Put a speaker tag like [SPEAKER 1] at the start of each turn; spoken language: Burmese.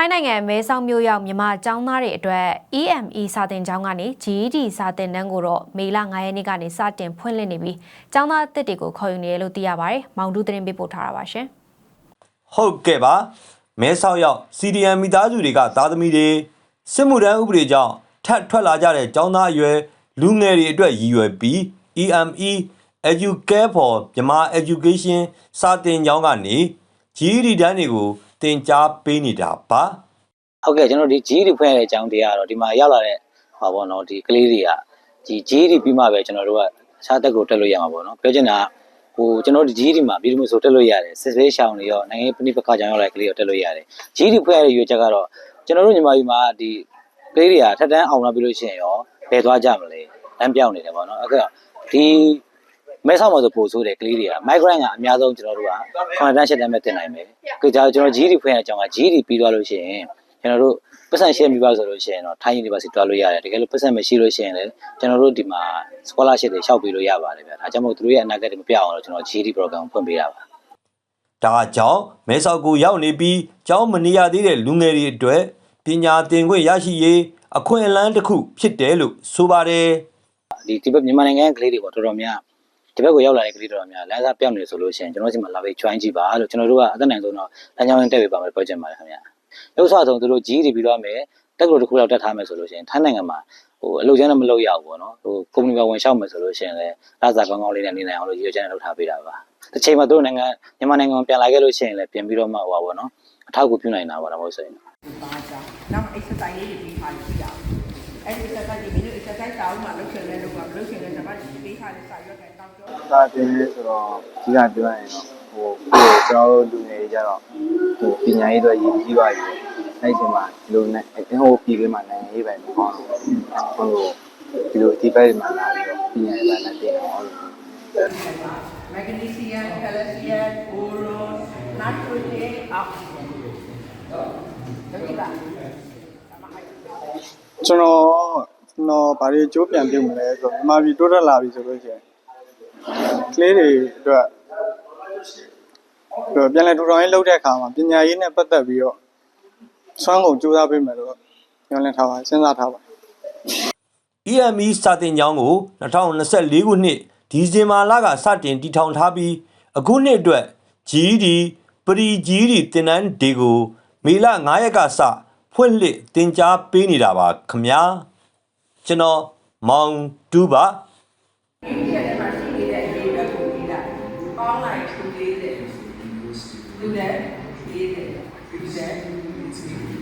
[SPEAKER 1] ထိုင်းနိုင်ငံမဲဆောက်မြို့ရောက်မြန်မာကျောင်းသားတွေအတွက် EME စာသင်ကျောင်းကနေ GED စာသင်တန်းကိုတော့မေလ9ရက်နေ့ကနေစတင်ဖွင့်လှစ်နေပြီးကျောင်းသားအသစ်တွေကိုခေါ်ယူနေတယ်လို့သိရပါတယ်။မောင်တူးသတင်းပေးပို့ထားတာပါရှင်။
[SPEAKER 2] ဟုတ်ကဲ့ပါမဲဆောက်ရောက် CDM မိသားစုတွေကသားသမီးတွေစစ်မှုထမ်းဥပဒေကြောင့်ထပ်ထွက်လာကြတဲ့ចောင်းသားအရွယ်လူငယ်တွေအတွက်ရည်ရွယ်ပြီး EME Educare for မြန်မာ Education စာတင်ကျောင်းကနေ GED တန်းတွေကို သင်ကြားပေးနေတာပါ
[SPEAKER 3] ဟုတ်ကဲ့ကျွန်တော်ဒီ GD ဖွင့်ရတဲ့အကြောင်းတရားကတော့ဒီမှာရောက်လာတဲ့ဟောပေါ့နော်ဒီကလေးတွေကဒီ GD ပြီးမှပဲကျွန်တော်တို့ကအခြားတက်ကိုတက်လို့ရမှာပေါ့နော်ပြောချင်တာကဟိုကျွန်တော်တို့ဒီ GD မှာပြည်သူမျိုးဆိုတက်လို့ရတယ်စစ်ဆေးရှောင်းတွေရောနိုင်ငံရေးပဏိပက္ခကြောင့်ရောက်လာတဲ့ကလေးတွေတက်လို့ရတယ် GD ဖွင့်ရတဲ့ရွေးချက်ကတော့ကျွန်တော်တို့ညီမကြီးမှာဒီကလေးတွေကထက်တန်းအောင်လာပြီလို့ရှိရင်ရောဘယ်သွားကြမလဲလမ်းပြောင်းနေတယ်ပေါ့နော်အဲ့တော့ဒီ မဲဆောက်မှာဆိုပို့ဆိုးတယ်ကလေးတွေက migrant ကအများဆုံးကျွန်တော်တို့က content ချက်တမ်းပဲတင်နိုင်မယ်။ကြကျွန်တော် GD ဖွင့်ရတဲ့အကြောင်းက GD ပြီးသွားလို့ရှိရင်ကျွန်တော်တို့ပတ်စံရှင်းပြီးပါဆိုလို့ရှိရင်တော့ Thai University တွားလို့ရတယ်။တကယ်လို့ပတ်စံမရှိလို့ရှိရင်လည်းကျွန်တော်တို့ဒီမှာ scholarship တွေလျှောက်ပေးလို့ရပါတယ်ဗျာ။ဒါကြောင့်မို့သူတို့ရဲ့အနာဂတ်တွေမပြောင်းအောင်လို့ကျွန်တော် GD program ကိုဖွင့်ပေးတာပါ။
[SPEAKER 2] ဒါကြောင့်မဲဆောက်ကိုရောက်နေပြီးကျောင်းမနေရသေးတဲ့လူငယ်တွေအတွက်ပညာသင်ခွင့်ရရှိရေးအခွင့်အလမ်းတစ်ခုဖြစ်တယ်လို့ဆိုပါတယ်
[SPEAKER 3] ဒီဒီဘက်မြန်မာနိုင်ငံကကလေးတွေပေါ့တော်တော်များ ဒီဘက်ကိုရောက်လာတဲ့ကလေးတော်တော်များလမ်းစာပြောင်းနေဆိုလို့ရှိရင်ကျွန်တော်တို့ဒီမှာလာပြီး join ကြည့်ပါလို့ကျွန်တော်တို့ကအသက်နိုင်ဆုံးတော့လမ်းကြောင်းရင်းတက်ပေးပါမယ်ပြောချင်ပါတယ်ခင်ဗျာရုပ်ဆွဆုံးသူတို့ကြီးတွေပြီးတော့မယ်တက်ကလို့တစ်ခုလောက်တက်ထားမယ်ဆိုလို့ရှိရင်ထိုင်းနိုင်ငံမှာဟိုအလုပ်ကျန်းတော့မလုပ်ရဘူးပေါ့နော်ဟိုကုမ္ပဏီကဝင်ရှောက်မယ်ဆိုလို့ရှိရင်လည်းလာစာကောင်းကောင်းလေးနဲ့နေနိုင်အောင်လို့ရည်ရွယ်ချက်နဲ့လုပ်ထားပေးတာပါတစ်ချိန်မှာသူတို့နိုင်ငံမြန်မာနိုင်ငံကိုပြန်လာခဲ့လို့ရှိရင်လည်းပြင်ပြီးတော့မှဟိုပါပေါ့နော်အထောက်အကူပြုနိုင်တာပါတော့မဟုတ်ဆိုရင်
[SPEAKER 4] ပါကြ။နောက် exercise လေးတွေပေးထားလို့ပြရအောင်။ အဲဒီ exercise တွေမင်းတို့ exercise တောင်းမှလုပ်ချင်လဲလုပ်ပါမလုပ်ချင်လဲဓမ္မကြီးပေးထားတဲ့စာရွက်ကတောင်းကြော
[SPEAKER 5] သာတင်နေဆိုတော့ကြီးကပြောရရင်တော့ဟိုကိုကျွန်တော်တို့လူငယ်တွေကြတော့ဟိုပညာရေးတော့ရည်ကြီးပါပြီအဲ့ဒီမှာဒီလိုနဲ့အဟိုပြည်လေးမှာနိုင်ငံရေးပဲမဟုတ်ဘူးဟိုဒီလိုဒီဘက်မှာလာပြီးတော့ပညာရေးပဲနဲ့တင်အောင်လို့။
[SPEAKER 4] magnesium, calcium, boron, nitrogen, oxygen ။ဟုတ်ကဲ့လား။
[SPEAKER 5] ကျွ န်တော်ကျွန်တော်ဗာရီကျိုးပြန်ပြုတ်မလဲဆိုတော့မြန်မာပြည်တိုးတက်လာပြီဆိုလို့ရှိရင်ကလေးတွေအတွက်ဟိုပြန်လဲထူထောင်ရေးလုပ်တဲ့အခါမှာပညာရေးနဲ့ပတ်သက်ပြီးတော့ဆွမ်းကုန်ကြိုးစားပေးမယ်လို့ညွှန်လင်းထားပါစဉ်းစားထားပါ
[SPEAKER 2] EME စာတင်ကျောင်းကို2024ခုနှစ်ဒီဇင်ဘာလကစတင်တည်ထောင်ထားပြီးအခုနှစ်အတွက် GED ပရီ GED သင်တန်းတွေကိုမေလ9ရက်ကစ ဖွင့်လှစ်တင် जा ပေးနေတာပါခမညာကျွန်တော်မောင်တူးပါ
[SPEAKER 4] အိန္ဒိယထဲမှာရှိနေတဲ့အရေးပဲပုံပြီးတာပေါင်းလိုက်သူ40လူလည်း40လူလည်း